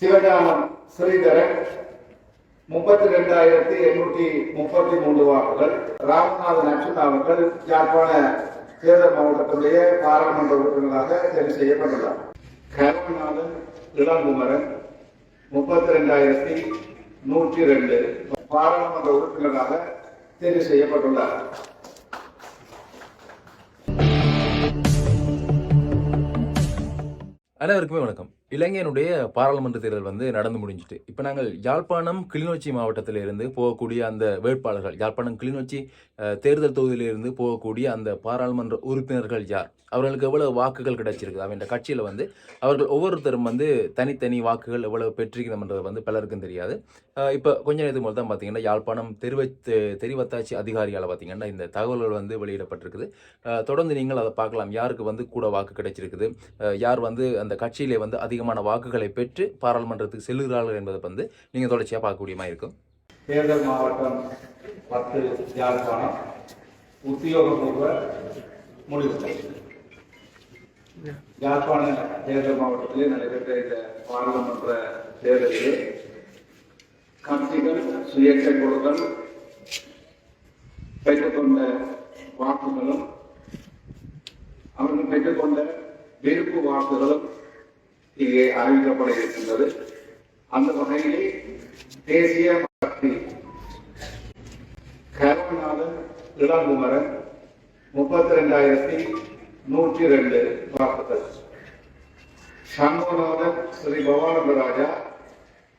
சிவஞானம் ஸ்ரீதரன் முப்பத்தி ரெண்டாயிரத்தி எண்ணூற்றி முப்பத்தி மூன்று வாக்குகள். ராமநாதன் அர்ச்சுனா அவர்கள் யாழ்ப்பாண தேர்தல் மாவட்டத்தினுடைய பாராளுமன்ற உறுப்பினராக தேர்வு செய்யப்பட்டுள்ளார். கருணாநாதன் இளங்குமரன் முப்பத்தி ரெண்டாயிரத்தி நூற்றி ரெண்டு பாராளுமன்ற உறுப்பினராக தேர்வு செய்யப்பட்டுள்ளார். அனைவருக்குமே வணக்கம். இலங்கையினுடைய பாராளுமன்ற தேர்தல் வந்து நடந்து முடிஞ்சிட்டு இப்போ நாங்கள் யாழ்ப்பாணம் கிளிநொச்சி மாவட்டத்தில் இருந்து போகக்கூடிய அந்த வேட்பாளர்கள் யாழ்ப்பாணம் கிளிநொச்சி தேர்தல் தொகுதியிலிருந்து போகக்கூடிய அந்த பாராளுமன்ற உறுப்பினர்கள் யார்? அவர்களுக்கு எவ்வளவு வாக்குகள் கிடைச்சிருக்குது? அவன் கட்சியில் வந்து அவர்கள் ஒவ்வொருத்தரும் வந்து தனித்தனி வாக்குகள் எவ்வளவு பெற்றிருக்கணும்ன்றது வந்து பலருக்கும் தெரியாது. இப்போ கொஞ்ச நேரத்துக்கு முதல் தான் பார்த்தீங்கன்னா யாழ்ப்பாணம் தெரிவ தெரிவத்தாட்சி அதிகாரியால் பார்த்தீங்கன்னா இந்த தகவல்கள் வந்து வெளியிடப்பட்டிருக்குது. தொடர்ந்து நீங்கள் அதை பார்க்கலாம். யாருக்கு வந்து கூட வாக்கு கிடைச்சிருக்குது? யார் வந்து அந்த கட்சியிலே வந்து அதிக அதிகமான வாக்குகளை பெற்று பாராளுமன்றத்துக்கு செல்லுகிறார்கள் என்பதை வந்து நீங்கள் தொடர்ச்சியாக பார்க்கக்கூடியமா இருக்கும். தேர்தல் மாவட்டம் பத்து யாழ்ப்பாணம். உத்தியோகபூர்வ முடிவுகள் யாழ்ப்பாண தேர்தல் மாவட்டத்திலே நடைபெற்ற இந்த பாராளுமன்ற தேர்தலில் கட்சிகள் சுயேட்சை குழுக்கள் பெற்றுக்கொண்ட வாக்குகளும் அவர்கள் பெற்றுக்கொண்ட வெறுப்பு வாக்குகளும் இங்கே அறிவிக்கப்பட இருக்கின்றது அந்த வகையிலே தேசிய பக்தி கருணாநாதன் இளங்குமரன் முப்பத்தி ரெண்டாயிரத்தி நூற்றி ரெண்டு வாக்குகள். சண்முகநாதன் ஸ்ரீ பவானந்தராஜா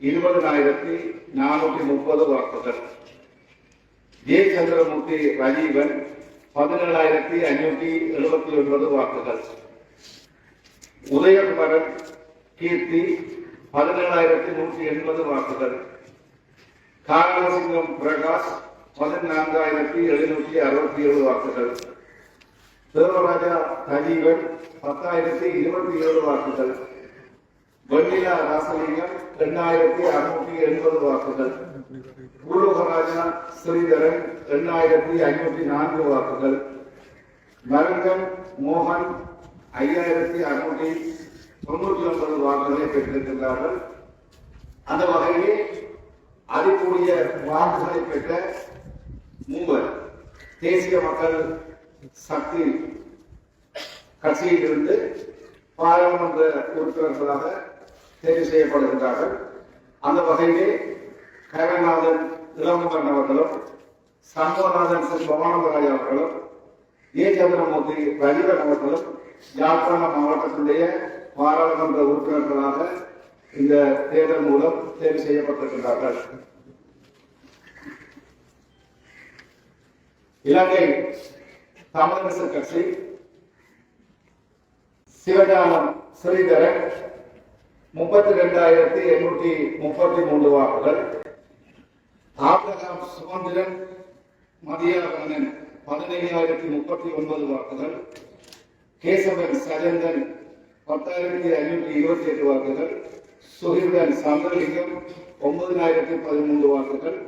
இருபதனாயிரத்தி நானூற்றி முப்பது வாக்குகள். ஜே சந்திரமூர்த்தி ரஜீவன் பதினேழாயிரத்தி ஐநூற்றி எழுபத்தி ஒன்பது வாக்குகள். உதயகுமரன் கீர்த்தி பதினேழாயிரத்தி நூற்றி எண்பது வாக்குகள். காரணசிங்கம் பிரகாஷ் பதினான்காயிரத்தி எழுநூற்றி அறுபத்தி ஏழு வாக்குகள். தேவராஜா தஜீவன் பத்தாயிரத்தி இருபத்தி ஏழு வாக்குகள். வெண்ணிலா ராசலிங்கம் எண்ணாயிரத்தி அறுநூற்றி எண்பது வாக்குகள். பூலோகராஜா ஸ்ரீதரன் எண்ணாயிரத்தி ஐநூற்றி நான்கு வாக்குகள். மருங்கன் மோகன் ஐயாயிரத்தி அறுநூற்றி தொண்ணூற்றி ஒன்பது வாக்குகளை பெற்றிருக்கின்றார்கள். அந்த வகையிலே அதிகூடிய வாக்குகளை பெற்ற மூவர் தேசிய மக்கள் சக்தி கட்சியில் இருந்து பாராளுமன்ற உறுப்பினர்களாக தேர்வு செய்யப்படுகின்றார்கள். அந்த வகையிலே கரநாதன் இளங்குமரன் அவர்களும் சண்முகநாதன் ஸ்ரீ பவானந்தராய் அவர்களும் ஏ. சந்திரமூர்த்தி ரஜீவன் அவர்களும் யாழ்ப்பாண மாவட்டத்தினுடைய பாராளுமன்ற உறுப்பினர்களாக இந்த தேர்தல் மூலம் தேர்வு செய்யப்பட்டிருக்கிறார்கள் இலங்கை தமிழரசு கட்சி சிவஞானம் ஸ்ரீதரன் முப்பத்தி ரெண்டாயிரத்தி எண்ணூற்றி முப்பத்தி மூன்று வாக்குகள் ஆப்ரஹாம் சுமந்திரன் மதியாகவனன் பதினையாயிரத்தி முப்பத்தி ஒன்பது வாக்குகள் கேசவன் சஜந்தன் பத்தாயிரத்தி ஐநூற்றி இருபத்தி எட்டு வாக்குகள் சுகிர்தன் சந்திரலிங்கம் ஒன்பதினாயிரத்தி பதிமூன்று வாக்குகள்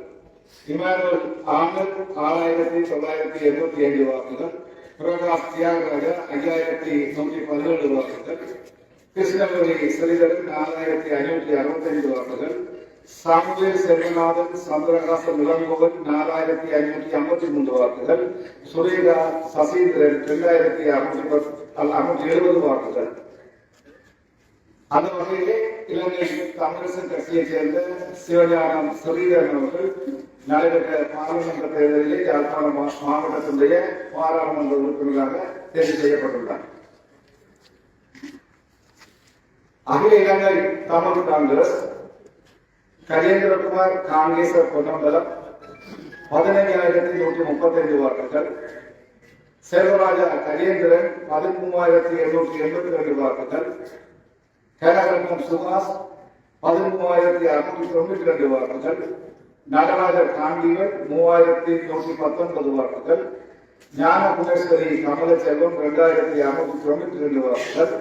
இமானுவல் ஆனந்த் ஆறாயிரத்தி தொள்ளாயிரத்தி எண்பத்தி ஏழு வாக்குகள் பிரகாஷ் தியாகராஜ ஐயாயிரத்தி நூற்றி பதினேழு வாக்குகள் கிருஷ்ணகிரி ஸ்ரீதரன் நாலாயிரத்தி ஐநூற்றி அறுபத்தைந்து வாக்குகள் சாமுவேல் செல்வநாதன் சந்திரகாசன் இளங்கோவன் நாலாயிரத்தி ஐநூற்றி ஐம்பத்தி மூன்று வாக்குகள் சுரேகா சசீந்திரன் ரெண்டாயிரத்தி அறுநூற்றி அறுநூற்றி எழுபது வாக்குகள். அந்த வகையிலே இலங்கை தமிழரசு கட்சியைச் சேர்ந்த சிவஞானம் ஸ்ரீதரன் அவர்கள் நடைபெற்ற பாராளுமன்ற தேர்தலிலே யாழ்ப்பாணம் மாவட்டத்தினுடைய பாராளுமன்ற உறுப்பினராக தேர்வு செய்யப்பட்டுள்ளார். அகில இலங்கை தமிழ் காங்கிரஸ் கஜேந்திரகுமார் காங்கேச பொன்னம்பலம் பதினைஞ்சாயிரத்தி நூற்றி முப்பத்தைந்து வாக்குகள் செல்வராஜா கஜேந்திரன் பதிமூவாயிரத்தி எண்ணூற்றி எண்பத்தி ரெண்டு வாக்குகள் கேரளம் சுபாஷ் பதிமூவாயிரத்தி அறுநூற்றி தொண்ணூற்றி ரெண்டு வாக்குகள் நடராஜர் காண்டிகள் மூவாயிரத்தி நூற்றி பத்தொன்பது வாக்குகள் ஞான குணேஸ்வரி கமலச்செல்வம் இரண்டாயிரத்தி அறுநூற்றி தொண்ணூற்றி ரெண்டு வாக்குகள்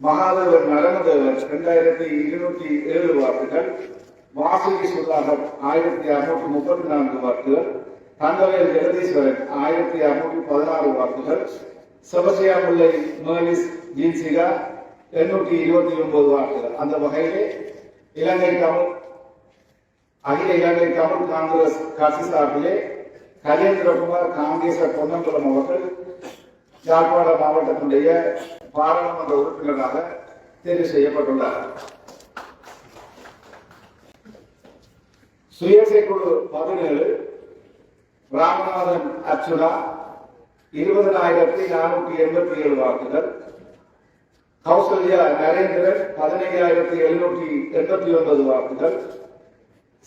மகாதேவன் நடனதேவன் இரண்டாயிரத்தி இருநூற்றி ஏழு வாக்குகள் வாசுகி சுதாகர் ஆயிரத்தி அறுநூற்றி முப்பத்தி நான்கு வாக்குகள் தங்கவேல் ஜெகதீஸ்வரன் ஆயிரத்தி அறுநூற்றி பதினாறு வாக்குகள் சிவசியாமுல்லை மேலிஸ் ஜீன்சிகா எண்ணூற்றி இருபத்தி ஒன்பது வாக்குகள். அந்த வகையிலே இலங்கை தமிழ் அகில இலங்கை தமிழ் காங்கிரஸ் கட்சி சார்பிலே கஜேந்திரகுமார் காங்கேச பொன்னம்பலம் அவர்கள் யாழ்ப்பாண மாவட்டத்தினுடைய பாராளுமன்ற உறுப்பினராக தேர்வு செய்யப்பட்டுள்ளார். சுயேட்சை குழு பதினேழு ராமநாதன் அர்ச்சுனா இருபதனாயிரத்தி நானூற்றி எண்பத்தி ஏழு வாக்குகள். கௌசல்யா நரேந்திரன் பதினைஞ்சாயிரத்தி எழுநூற்றி எண்பத்தி ஒன்பது வாக்குகள்.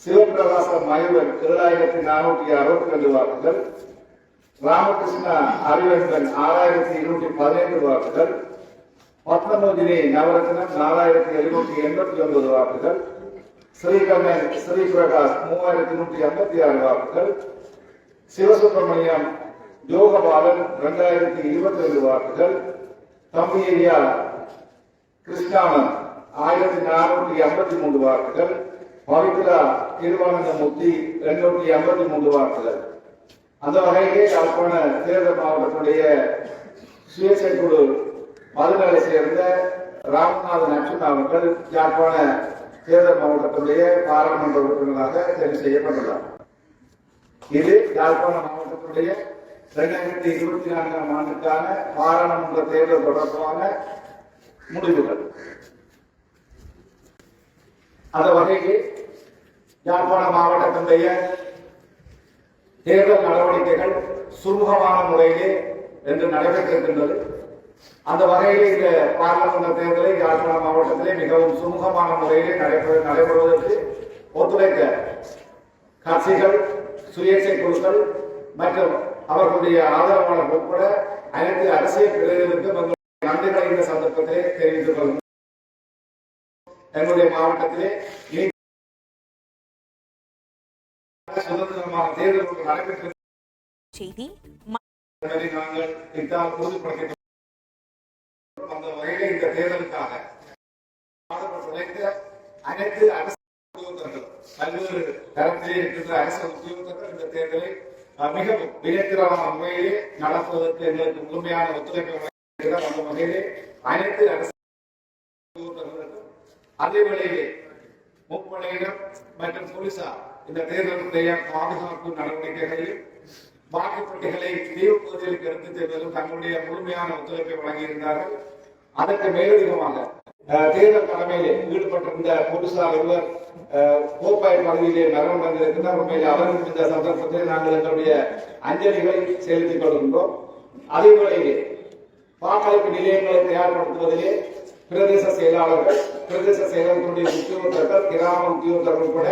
சிவபிரகாச மயூரன் ஏழாயிரத்தி நானூற்றி அறுபத்தி ரெண்டு வாக்குகள். ராமகிருஷ்ணா அறிவன்பன் ஆறாயிரத்தி இருநூற்றி பதினைந்து வாக்குகள். பத்மமோதினி நவரத்னம் நாலாயிரத்தி எழுநூற்றி எண்பத்தி ஒன்பது வாக்குகள். ஸ்ரீகண்ணன் ஸ்ரீபிரகாஷ் மூவாயிரத்தி நூற்றி ஐம்பத்தி ஆறு வாக்குகள். சிவசுப்பிரமணியம் யோகபாலன் இரண்டாயிரத்தி இருபத்தி ரெண்டு வாக்குகள். தம்பி ஐயா கிருஷ்ணானந்த் ஆயிரத்தி நானூற்றி ஐம்பத்தி மூன்று வாக்குகள் பவித்ரா திருவானந்தமூர்த்தி எண்ணூற்றி ஐம்பத்தி மூன்று வாக்குகள். அந்த வகையிலே யாழ்ப்பாண தேர்தல் மாவட்டத்துடைய சுயேட்சை குழு மதுநலை சேர்ந்த ராமநாதன் அர்ச்சுனா அவர்கள் யாழ்ப்பாண தேர்தல் மாவட்டத்துடைய பாராளுமன்ற உறுப்பினராக தேர்வு செய்யப்பட்டுள்ளார். இது யாழ்ப்பாண மாவட்டத்துடைய இரண்டாயிரத்தி இருபத்தி நான்காம் ஆண்டுக்கான பாராளுமன்ற தேர்தல் தொடர்பான முடிவுகள் அந்த வகையில் யாழ்ப்பாண மாவட்டத்தினுடைய தேர்தல் நடவடிக்கைகள் சுமூகமான முறையிலே என்று நடைபெற்றிருக்கின்றது. அந்த வகையில் இந்த பாராளுமன்ற தேர்தலை யாழ்ப்பாண மாவட்டத்திலே மிகவும் சுமூகமான முறையிலே நடைபெற நடைபெறுவதற்கு ஒத்துழைக்க கட்சிகள் சுயேட்சை குழுக்கள் மற்றும் அவர்களுடைய ஆதரவாளர்கள் உட்பட அனைத்து அரசியல் பிரதிநிதிகளுக்கும் நன்றிகளை இந்த சந்தர்ப்பத்திலே தெரிவித்துக் கொள்கிறோம். எங்களுடைய மாவட்டத்திலே சுதந்திரமான தேர்தல் நடைபெற்று செய்தி நாங்கள் அந்த வகையிலே இந்த தேர்தலுக்காக உழைத்த அனைத்து அரசு உத்தியோகத்தர்கள் பல்வேறு தரத்திலே இருக்கின்ற அரசு உத்தியோகத்தர்கள் இந்த தேர்தலை மிகவும் வினைத்திறமான முறையிலே நடத்துவதற்கு எங்களுக்கு முழுமையான ஒத்துழைப்பை அந்த வகையிலே அனைத்து அரசு அதே வேளையிலே முப்படையினர் மற்றும் போலீசார் இந்த தேர்தலுடைய பாதுகாப்பு நடவடிக்கைகளில் வாக்குப்பட்டிகளை தீர்வு பகுதிகளுக்கு எடுத்து செல்வதிலும் தங்களுடைய முழுமையான ஒத்துழைப்பை வழங்கியிருந்தார்கள். அதற்கு மேலதிகமாக தேர்தல் கடமையிலே ஈடுபட்டிருந்த போலீசார் ஒருவர் அஹ், கோப்பாய் பகுதியிலே மரணம் வந்திருக்கின்றார் உண்மையில் அவருக்கு இந்த சந்தர்ப்பத்தில் நாங்கள் எங்களுடைய அஞ்சலிகளை செலுத்திக் கொள்கின்றோம். அதே வேளையிலே வாக்களிப்பு நிலையங்களை தயார்படுத்துவதிலே பிரதேச செயலாளர்கள் பிரதேச செயலர்களுடைய உத்தியோகத்தர்கள் கிராம உத்தியோகத்தர்கள் கூட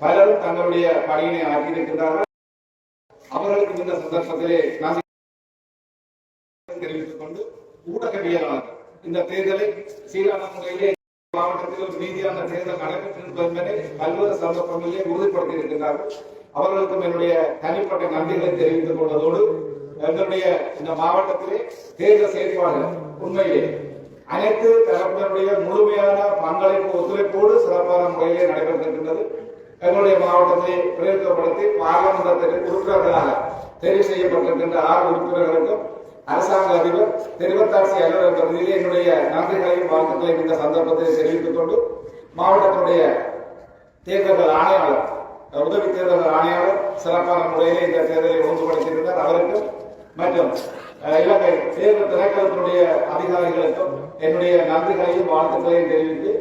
பலரும் தங்களுடைய பணியினை ஆக்கியிருக்கின்றார்கள் அவர்களுக்கு இந்த சந்தர்ப்பத்திலே நன்றி தெரிவித்துக் கொண்டு ஊடகவியலாளர்கள் இந்த தேர்தலை சீரான முறையிலே மாவட்டத்தில் ஒரு நீதியான தேர்தல் நடைபெற்றிருப்பது என்பதை பல்வேறு சந்தர்ப்பங்களிலே உறுதிப்படுத்தியிருக்கின்றார்கள். அவர்களுக்கும் என்னுடைய தனிப்பட்ட நன்றிகளை தெரிவித்துக் கொண்டதோடு எங்களுடைய இந்த மாவட்டத்திலே தேர்தல் செயற்பாடுகள் உண்மையிலே அனைத்து தரப்பினருடைய முழுமையான பங்களிப்பு ஒத்துழைப்போடு சிறப்பான முறையிலே நடைபெறுகின்றது எங்களுடைய மாவட்டத்தை பிரயோகப்படுத்தி பாராளுமன்றத்திற்கு உறுப்பினர்களாக தெரிவு செய்யப்பட்டிருக்கின்ற ஆறு உறுப்பினர்களுக்கும் அரசாங்க அதிபர் தெரிவத்தாட்சி அலுவலர் என்ற முறையிலே என்னுடைய நன்றிகளையும் வாழ்த்துக்களையும் இந்த சந்தர்ப்பத்தில் தெரிவித்துக் கொண்டு மாவட்டத்தினுடைய தேர்தல்கள் ஆணையாளர் உதவி தேர்தல் ஆணையாளர் சிறப்பான முறையிலே இந்த தேர்தலை ஒன்றுபடுத்தியிருந்தார் அவருக்கு மற்றும் இலங்கை தேர்தல் திரைக்களத்தினுடைய அதிகாரிகளுக்கும் என்னுடைய நன்றிகளையும் வாழ்த்துக்களையும் தெரிவித்து